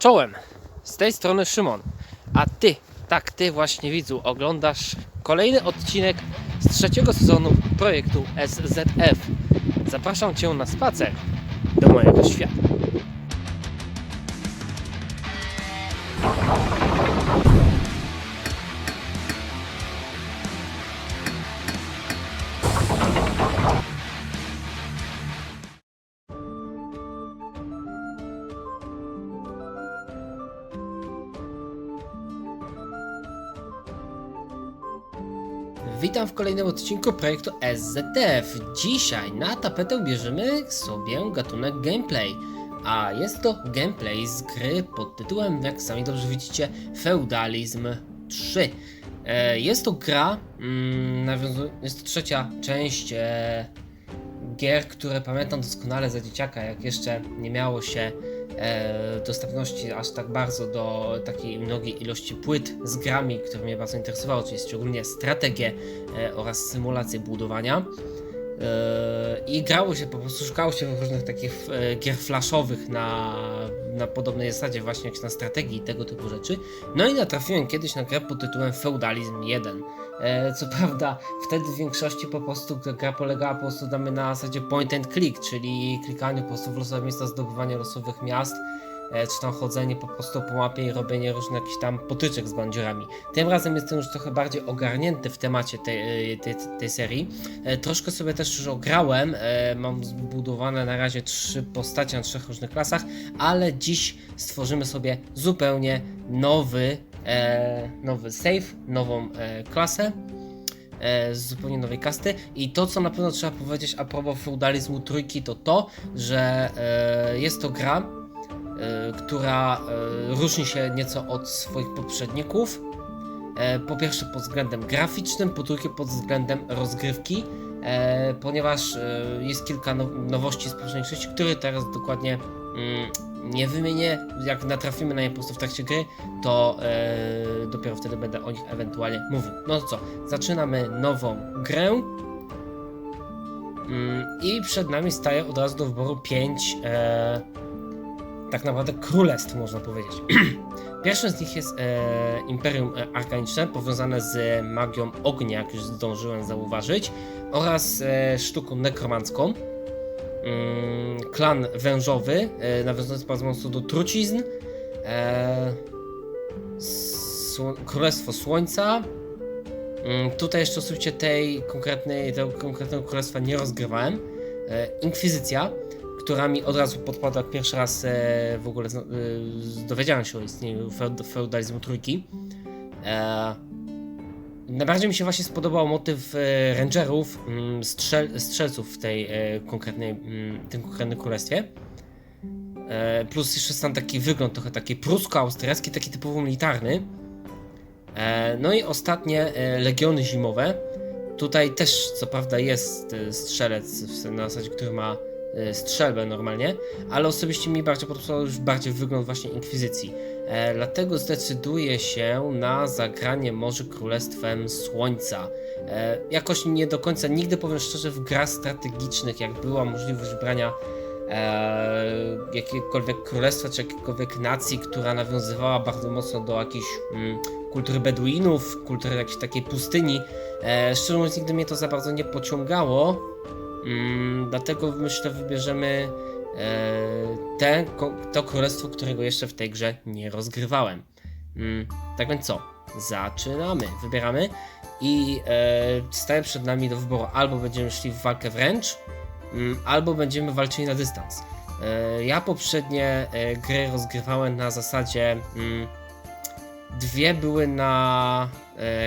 Czołem! Z tej strony Szymon. A ty, tak ty właśnie widzu, oglądasz kolejny odcinek z trzeciego sezonu projektu SZF. Zapraszam cię na spacer do mojego świata. Witam w kolejnym odcinku projektu SZF. Dzisiaj na tapetę bierzemy sobie gatunek gameplay. A jest to gameplay z gry pod tytułem, jak sami dobrze widzicie, Feudalizm 3. E, jest to gra, mm, jest to trzecia część e, gier, które pamiętam doskonale za dzieciaka, jak jeszcze nie miało się dostępności aż tak bardzo do takiej mnogiej ilości płyt z grami, które mnie bardzo interesowały, czyli szczególnie strategie e, oraz symulacje budowania. E, I grało się, po prostu szukało się różnych takich e, gier flashowych na, na podobnej zasadzie, właśnie jak na strategii i tego typu rzeczy. No i natrafiłem kiedyś na grę pod tytułem Feudalizm 1. E, Co prawda, wtedy w większości po prostu gra polegała po prostu damy na zasadzie point and click, czyli klikanie po prostu w losowe miejsca, zdobywanie losowych miast, czy tam chodzenie po prostu po mapie i robienie różnych jakichś tam potyczek z bandziorami. Tym razem jestem już trochę bardziej ogarnięty w temacie tej, e, tej, tej serii. E, Troszkę sobie też już ograłem, e, mam zbudowane na razie trzy postacie na trzech różnych klasach, ale dziś stworzymy sobie zupełnie nowy, e, nowy save, nową e, klasę e, z zupełnie nowej kasty i to co na pewno trzeba powiedzieć a propos feudalizmu trójki to to, że e, jest to gra, e, która e, różni się nieco od swoich poprzedników. E, po pierwsze pod względem graficznym, po drugie pod względem rozgrywki, e, ponieważ e, jest kilka now nowości z poprzedniej części, które teraz dokładnie mm, nie wymienię. Jak natrafimy na nie po prostu w trakcie gry, to e, dopiero wtedy będę o nich ewentualnie mówił. No to co, zaczynamy nową grę. Mm, I przed nami staje od razu do wyboru 5 e, tak naprawdę królestw, można powiedzieć. Pierwszym z nich jest e, Imperium e, Arkaniczne, powiązane z magią ognia, jak już zdążyłem zauważyć, oraz e, sztuką nekromancką. Mm, klan wężowy, e, nawiązujący bardzo mocno do trucizn. E, sło- Królestwo Słońca. Mm, tutaj jeszcze oczywiście tej konkretnej, tego konkretnego królestwa nie rozgrywałem. E, Inkwizycja, która mi od razu podpadła jak pierwszy raz e, w ogóle e, dowiedziałem się o istnieniu feud- feudalizmu trójki. E, najbardziej mi się właśnie spodobał motyw rangerów, mm, strzel, strzelców w tej konkretnej, mm, tym konkretnym królestwie. Plus jeszcze sam taki wygląd trochę taki prusko-austriacki, taki typowo militarny. No i ostatnie legiony zimowe. Tutaj też co prawda jest strzelec na zasadzie, który ma strzelbę normalnie, ale osobiście mi bardziej podobał już bardziej wygląd właśnie inkwizycji. E, dlatego zdecyduję się na zagranie może Królestwem Słońca. E, jakoś nie do końca, nigdy powiem szczerze, w grach strategicznych, jak była możliwość brania e, jakiegokolwiek królestwa czy jakiejkolwiek nacji, która nawiązywała bardzo mocno do jakiejś mm, kultury Beduinów, kultury jakiejś takiej pustyni. E, szczerze mówiąc, nigdy mnie to za bardzo nie pociągało. Mm, dlatego myślę, wybierzemy e, te, to królestwo, którego jeszcze w tej grze nie rozgrywałem. Mm, tak więc co? Zaczynamy. Wybieramy i e, staje przed nami do wyboru albo będziemy szli w walkę wręcz, mm, albo będziemy walczyli na dystans. E, ja poprzednie gry rozgrywałem na zasadzie dwie były na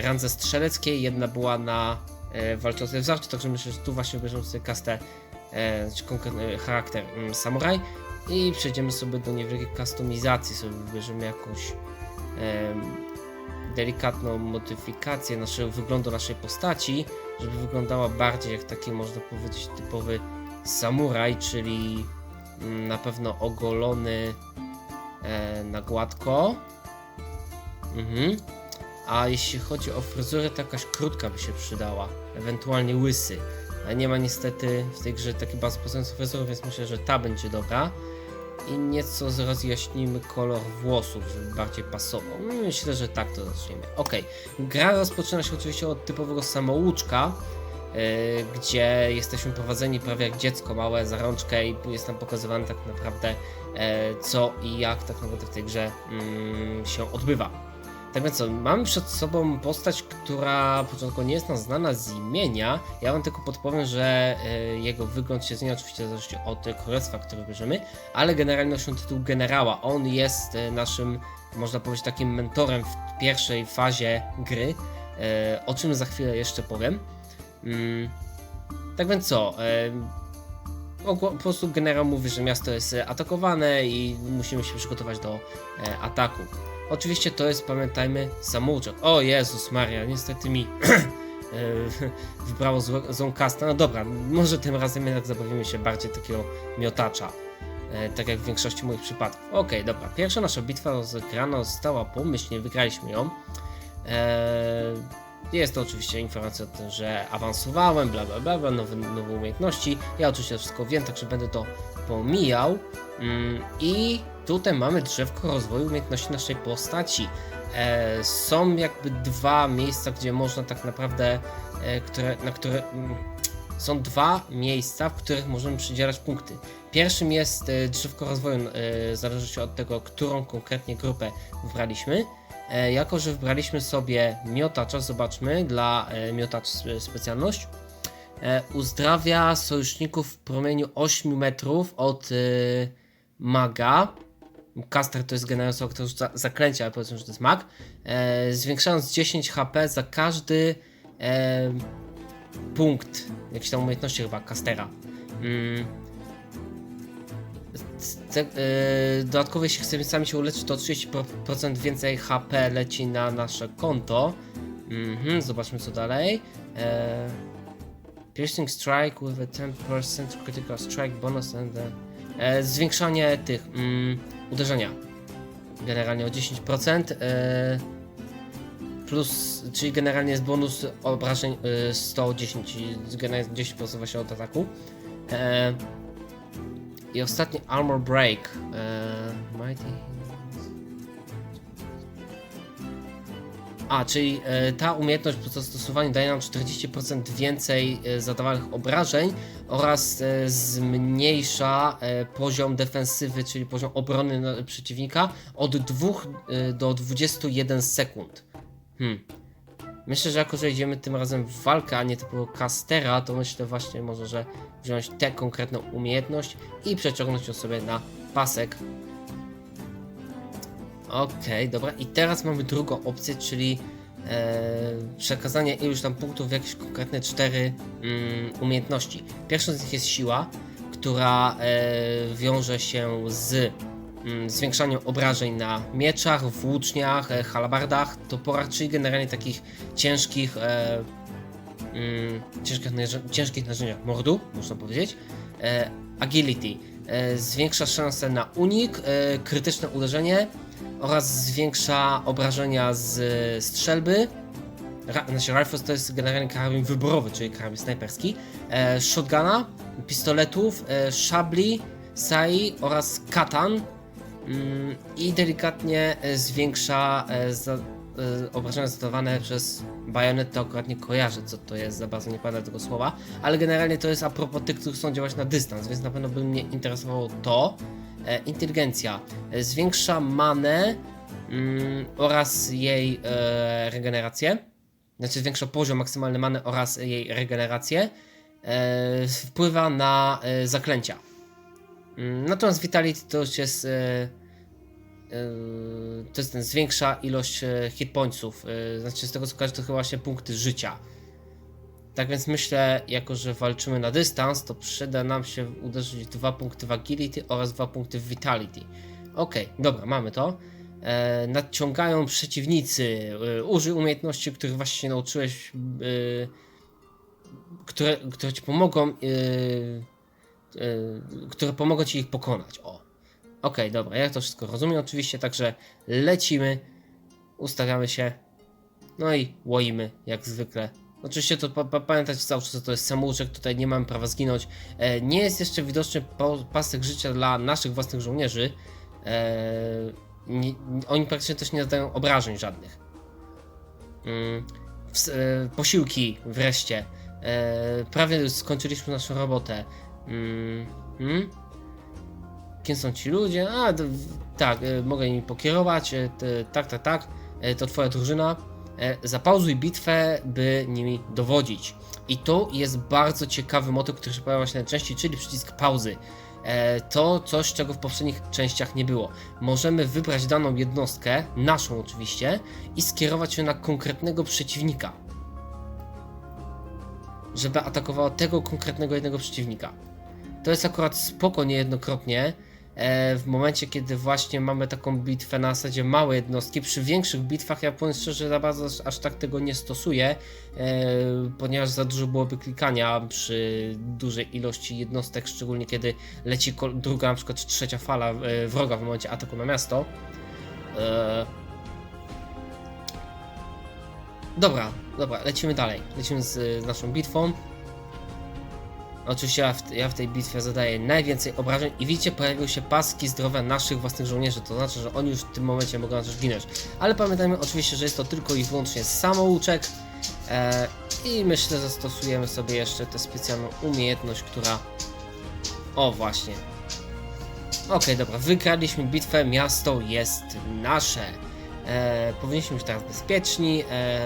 randze strzeleckiej, jedna była na e, walczącej w zawsze, także myślę, że tu właśnie bierzemy sobie kastę e, czy konkretny charakter mm, samuraj i przejdziemy sobie do niewielkiej kustomizacji, sobie wybierzemy jakąś delikatną modyfikację naszego wyglądu naszej postaci, żeby wyglądała bardziej jak taki można powiedzieć typowy samuraj, czyli mm, na pewno ogolony e, na gładko. Mhm. A jeśli chodzi o fryzurę, to jakaś krótka by się przydała, ewentualnie łysy. A nie ma niestety w tej grze takiej bardzo pasującej fryzury, więc myślę, że ta będzie dobra. i nieco rozjaśnimy kolor włosów, żeby bardziej pasował. No, Myślę, że tak to zaczniemy. Ok, gra rozpoczyna się oczywiście od typowego samouczka, yy, gdzie jesteśmy prowadzeni prawie jak dziecko małe za rączkę i jest nam pokazywane tak naprawdę e, co i jak tak naprawdę w tej grze mm, się odbywa. Tak więc co, mamy przed sobą postać, która początkowo nie jest nam znana z imienia. Ja wam tylko podpowiem, że e, jego wygląd się zmienia oczywiście w zależności od królestwa, które bierzemy, ale generalnie nosi tytuł generała. On jest e, naszym, można powiedzieć, takim mentorem w pierwszej fazie gry, e, o czym za chwilę jeszcze powiem. Mm, tak więc co, po prostu generał mówi, że miasto jest atakowane i musimy się przygotować do ataku. Oczywiście to jest, pamiętajmy, samouczek. O Jezus Maria, niestety mi e, wybrało złą kastę. No dobra, może tym razem jednak zabawimy się bardziej takiego miotacza. E, tak jak w większości moich przypadków. Okej, dobra. Pierwsza nasza bitwa rozegrana została pomyślnie, wygraliśmy ją. E, jest to oczywiście informacja o tym, że awansowałem, bla bla bla, bla nowe, nowe umiejętności. Ja oczywiście wszystko wiem, także będę to pomijał. Mm, I tutaj mamy drzewko rozwoju umiejętności naszej postaci. E, są jakby dwa miejsca, gdzie można tak naprawdę, e, które, na które mm, są dwa miejsca, w których możemy przydzielać punkty. Pierwszym jest e, drzewko rozwoju, zależy się od tego, którą konkretnie grupę wybraliśmy. Jako, że wybraliśmy sobie miotacza, zobaczmy, dla miotacz spe- specjalność, uzdrawia sojuszników w promieniu 8 metrów od maga. Caster to jest generalnie rzuca zaklęcia, ale powiedzmy, że to jest mag. E, zwiększając 10 HP za każdy e, punkt jakiejś tam umiejętności chyba Castera. Mm. Te, e, dodatkowo jeśli chcemy sami się uleczyć, to 30% więcej HP leci na nasze konto. Mhm, zobaczmy co dalej. E, piercing strike with a 10% critical strike bonus and the, e, zwiększanie tych mm, uderzenia. Generalnie o 10%. E, plus, czyli generalnie jest bonus obrażeń e, 110, czyli generalnie 10% właśnie od ataku. E, I ostatni Armor Break. E, Mighty. A, czyli e, ta umiejętność po zastosowaniu daje nam 40% więcej e, zadawanych obrażeń oraz e, zmniejsza poziom defensywy, czyli poziom obrony przeciwnika od 2 e, do 21 sekund. Hmm. Myślę, że jako, że idziemy tym razem w walkę, a nie typu castera, to myślę właśnie może, że wziąć tę konkretną umiejętność i przeciągnąć ją sobie na pasek. Okej, dobra. I teraz mamy drugą opcję, czyli e, przekazanie iluś tam punktów w jakieś konkretne cztery mm, umiejętności. Pierwszą z nich jest siła, która e, wiąże się z mm, zwiększaniem obrażeń na mieczach, włóczniach, e, halabardach, toporach, czyli generalnie takich ciężkich, e, mm, ciężkich, narzę- ciężkich narzędziach mordu, można powiedzieć. E, agility e, zwiększa szanse na unik, e, krytyczne uderzenie oraz zwiększa obrażenia z e, strzelby. Ra, znaczy rifles to jest generalnie karabin wyborowy, czyli karabin snajperski. E, shotguna, pistoletów, e, szabli, sai oraz katan. Mm, I delikatnie e, zwiększa e, za, e, obrażenia zadawane przez bajonet. To akurat nie kojarzę, co to jest, za bardzo nie pamiętam tego słowa. Ale generalnie to jest a propos tych, którzy chcą działać na dystans, więc na pewno by mnie interesowało to. E, inteligencja e, zwiększa manę mm, oraz jej e, regenerację. Znaczy zwiększa poziom maksymalny many oraz jej regenerację. E, wpływa na e, zaklęcia. Mm, Natomiast Vitality to już jest. E, e, to jest ten zwiększa ilość hit pointsów. Znaczy z tego co kojarzę, to chyba właśnie punkty życia. Tak więc myślę, jako że walczymy na dystans, to przyda nam się uderzyć dwa punkty w agility oraz dwa punkty w vitality. Okej, dobra, mamy to. E, nadciągają przeciwnicy. E, użyj umiejętności, których właśnie się nauczyłeś, e, które, które ci pomogą, e, e, które pomogą ci ich pokonać. O. Okej, dobra, ja to wszystko rozumiem oczywiście, także lecimy, ustawiamy się, no i łoimy jak zwykle Oczywiście to pa, pa, pamiętać cały czas, że to jest samouczek, tutaj nie mamy prawa zginąć. E, nie jest jeszcze widoczny pasek życia dla naszych własnych żołnierzy. E, nie, oni praktycznie też nie zadają obrażeń żadnych. Mm, ws- e, posiłki wreszcie. E, prawie skończyliśmy naszą robotę. Mm, mm? Kim są ci ludzie? A, w- tak, e, mogę nimi pokierować. E, tak, tak, tak. E, to twoja drużyna. E, zapauzuj bitwę, by nimi dowodzić. I tu jest bardzo ciekawy motyw, który się pojawia właśnie najczęściej, czyli przycisk pauzy. E, to coś, czego w poprzednich częściach nie było. Możemy wybrać daną jednostkę, naszą oczywiście, i skierować ją na konkretnego przeciwnika. Żeby atakowała tego konkretnego jednego przeciwnika. To jest akurat spoko niejednokrotnie, w momencie, kiedy właśnie mamy taką bitwę na zasadzie małe jednostki. Przy większych bitwach ja powiem szczerze, za bardzo aż, tak tego nie stosuję, e, ponieważ za dużo byłoby klikania przy dużej ilości jednostek, szczególnie kiedy leci druga, na przykład trzecia fala e, wroga w momencie ataku na miasto. E, Dobra, dobra, lecimy dalej. Lecimy z naszą bitwą. Oczywiście ja w, ja w tej bitwie zadaję najwięcej obrażeń i widzicie, pojawiły się paski zdrowia naszych własnych żołnierzy, to znaczy, że oni już w tym momencie mogą coś ginąć. Ale pamiętajmy oczywiście, że jest to tylko i wyłącznie samouczek e, i myślę, że zastosujemy sobie jeszcze tę specjalną umiejętność, która... O, właśnie. Okej, dobra, wykradliśmy bitwę, miasto jest nasze. E, powinniśmy być teraz bezpieczni. E,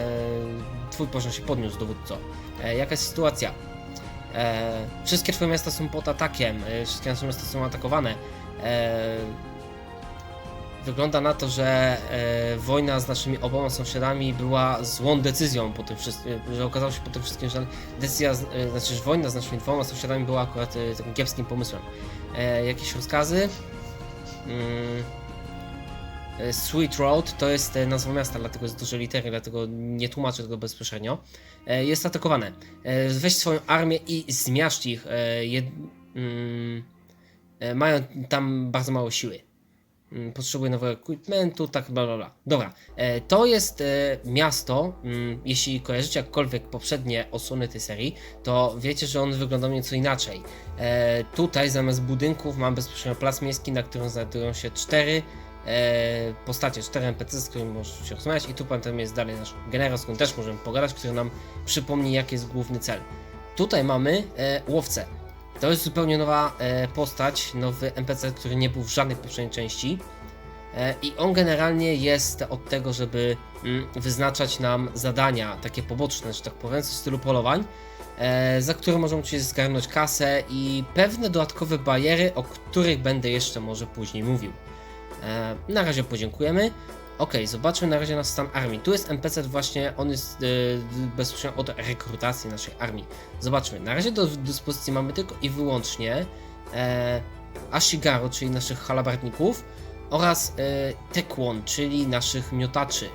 twój poziom się podniósł, dowódco. E, jaka jest sytuacja? E, wszystkie twoje miasta są pod atakiem, e, wszystkie nasze miasta są atakowane. E, wygląda na to, że wojna z naszymi oboma sąsiadami była złą decyzją po tym wszystkim, że okazało się po tym wszystkim, że decyzja, znaczy, że wojna z naszymi dwoma sąsiadami była akurat takim kiepskim pomysłem. Jakieś rozkazy? E, Sweet Road to jest e, nazwa miasta, dlatego jest duże litery, dlatego nie tłumaczę tego bezpośrednio. E, Jest atakowane. E, Weź swoją armię i zmiażdż ich. e, Jed... mm, e, Mają tam bardzo mało siły. Mm, Potrzebuję nowego equipmentu, tak bla bla bla. Dobra, e, to jest e, miasto, mm, jeśli kojarzycie jakkolwiek poprzednie osłony tej serii, to wiecie, że on wygląda nieco inaczej. E, Tutaj zamiast budynków mam bezpośrednio plac miejski, na którym znajdują się cztery e, postacie, cztery NPC, z którymi możecie się rozmawiać i tu pamiętam jest dalej nasz generał, z którym też możemy pogadać, który nam przypomni jaki jest główny cel. Tutaj mamy e, łowcę. To jest zupełnie nowa e, postać, nowy NPC, który nie był w żadnej poprzedniej części. E, I on generalnie jest od tego, żeby mm, wyznaczać nam zadania, takie poboczne, że tak powiem, w stylu polowań, e, za które możemy oczywiście zgarnąć kasę i pewne dodatkowe bariery, o których będę jeszcze może później mówił. E, na razie podziękujemy. Ok, zobaczmy na razie na stan armii. Tu jest NPC właśnie, on jest e, bezpośrednio od rekrutacji naszej armii. Zobaczmy, na razie do dyspozycji mamy tylko i wyłącznie e, Ashigaru, czyli naszych halabardników oraz e, czyli naszych miotaczy.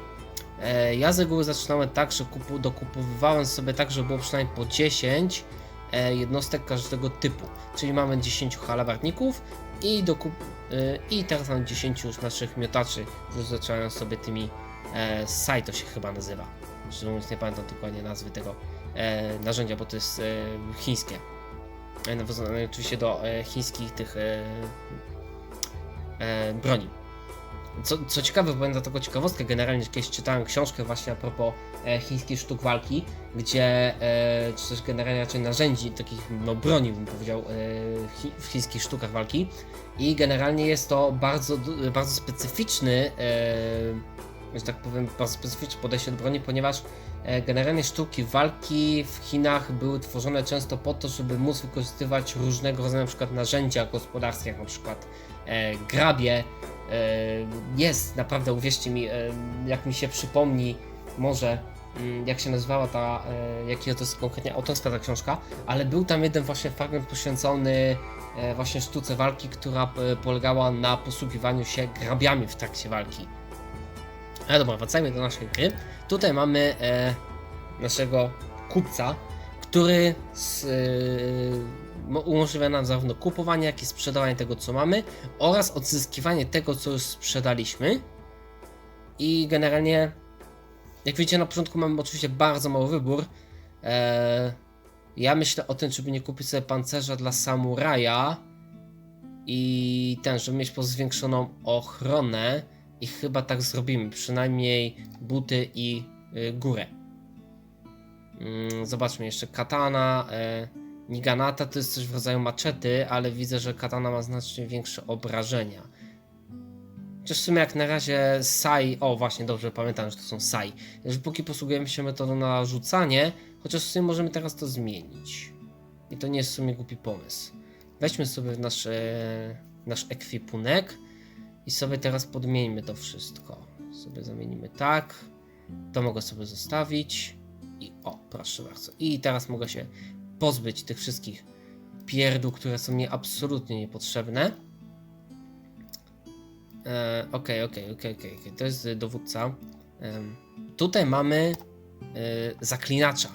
E, ja z reguły zaczynałem tak, że kupu, dokupowywałem sobie tak, żeby było przynajmniej po 10 e, jednostek każdego typu. Czyli mamy 10 halabardników i dokup y, i teraz mam 10 już naszych miotaczy, już zacząłem sobie tymi e, Sai to się chyba nazywa. Szczerze nie pamiętam dokładnie nazwy tego e, narzędzia, bo to jest e, chińskie. E, nawiązane oczywiście do e, chińskich tych e, e, broni. Co, co ciekawe, powiem dla tego ciekawostkę, generalnie kiedyś czytałem książkę właśnie a propos e, chińskich sztuk walki, gdzie, e, czy też generalnie raczej narzędzi, takich no broni bym powiedział, e, chi, w chińskich sztukach walki i generalnie jest to bardzo, bardzo specyficzny, e, że tak powiem, bardzo specyficzne podejście do broni, ponieważ e, generalnie sztuki walki w Chinach były tworzone często po to, żeby móc wykorzystywać różnego rodzaju na przykład narzędzia gospodarskie, jak na przykład e, grabie. E, jest naprawdę, uwierzcie mi, e, jak mi się przypomni, może mm, jak się nazywała ta, e, jakiego to jest konkretnie autorstwa ta książka, ale był tam jeden właśnie fragment poświęcony właśnie sztuce walki, która polegała na posługiwaniu się grabiami w trakcie walki. Ale dobra, wracajmy do naszej gry. Tutaj mamy naszego kupca, który z, umożliwia nam zarówno kupowanie, jak i sprzedawanie tego, co mamy, oraz odzyskiwanie tego, co już sprzedaliśmy. I generalnie, jak widzicie, na początku mamy oczywiście bardzo mały wybór. E, ja myślę o tym, żeby nie kupić sobie pancerza dla samuraja i ten, żeby mieć po zwiększoną ochronę i chyba tak zrobimy, przynajmniej buty i y, górę. Mm, zobaczmy jeszcze, katana, e, niganata to jest coś w rodzaju maczety, ale widzę, że katana ma znacznie większe obrażenia. Chociaż w sumie jak na razie Sai, o właśnie dobrze pamiętam, że to są Sai, że póki posługujemy się metodą na rzucanie, chociaż w sumie możemy teraz to zmienić. I to nie jest w sumie głupi pomysł. Weźmy sobie nasz, e, nasz ekwipunek i sobie teraz podmieńmy to wszystko. Sobie zamienimy tak, to mogę sobie zostawić i o, proszę bardzo. I teraz mogę się pozbyć tych wszystkich pierdół, które są mi absolutnie niepotrzebne. E, Okej, okej, okej, okej. To jest y, dowódca. Em, Tutaj mamy y, zaklinacza.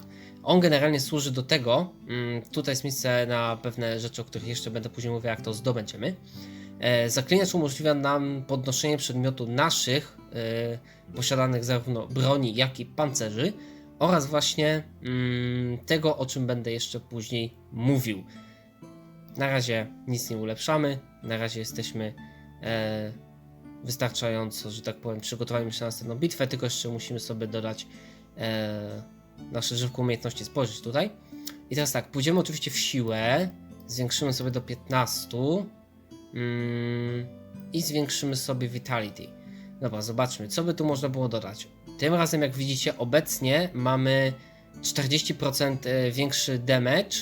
On generalnie służy do tego. mm, Tutaj jest miejsce na pewne rzeczy, o których jeszcze będę później mówił, jak to zdobędziemy. E, Zaklinacz umożliwia nam podnoszenie przedmiotu naszych, e, posiadanych zarówno broni, jak i pancerzy, oraz właśnie mm, tego, o czym będę jeszcze później mówił. Na razie nic nie ulepszamy, na razie jesteśmy e, wystarczająco, że tak powiem, przygotowani się na następną bitwę, tylko jeszcze musimy sobie dodać e, nasze żywką umiejętności, spojrzeć tutaj. I teraz tak, pójdziemy oczywiście w siłę, zwiększymy sobie do 15 mm, i zwiększymy sobie vitality. Dobra, zobaczmy, co by tu można było dodać. Tym razem, jak widzicie, obecnie mamy 40% e, większy damage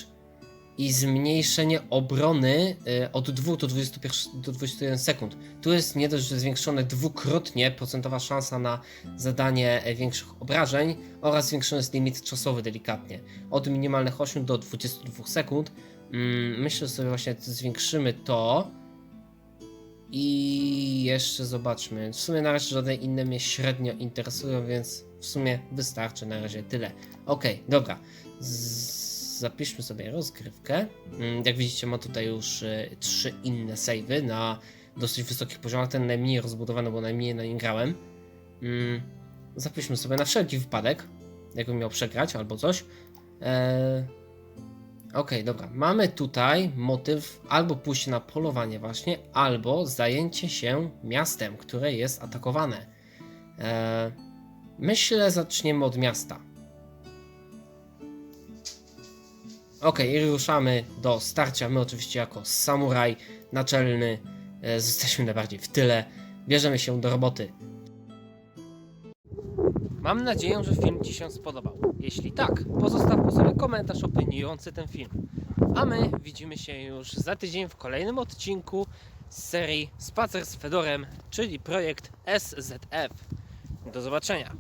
i zmniejszenie obrony e, od 2 do 21, do 21 sekund. Tu jest nie dość, że zwiększone dwukrotnie procentowa szansa na zadanie e, większych obrażeń oraz zwiększony jest limit czasowy delikatnie. Od minimalnych 8 do 22 sekund. Mm, Myślę, że sobie właśnie zwiększymy to. I jeszcze zobaczmy. W sumie na razie żadne inne mnie średnio interesują, więc w sumie wystarczy na razie tyle. Okej, dobra. Z zapiszmy sobie rozgrywkę. Mm, Jak widzicie, ma tutaj już y, trzy inne savey na dosyć wysokich poziomach. Ten najmniej rozbudowany, bo najmniej na nim grałem. Mm, Zapiszmy sobie na wszelki wypadek, jakbym miał przegrać albo coś. Eee, Okej, dobra. Mamy tutaj motyw albo pójście na polowanie właśnie, albo zajęcie się miastem, które jest atakowane. Eee, myślę, zaczniemy od miasta. Okej, i ruszamy do starcia. My oczywiście jako samuraj naczelny e, jesteśmy najbardziej w tyle. Bierzemy się do roboty. Mam nadzieję, że film Ci się spodobał. Jeśli tak, pozostaw po sobie komentarz opiniujący ten film. A my widzimy się już za tydzień w kolejnym odcinku z serii Spacer z Fedorem, czyli projekt SZF. Do zobaczenia.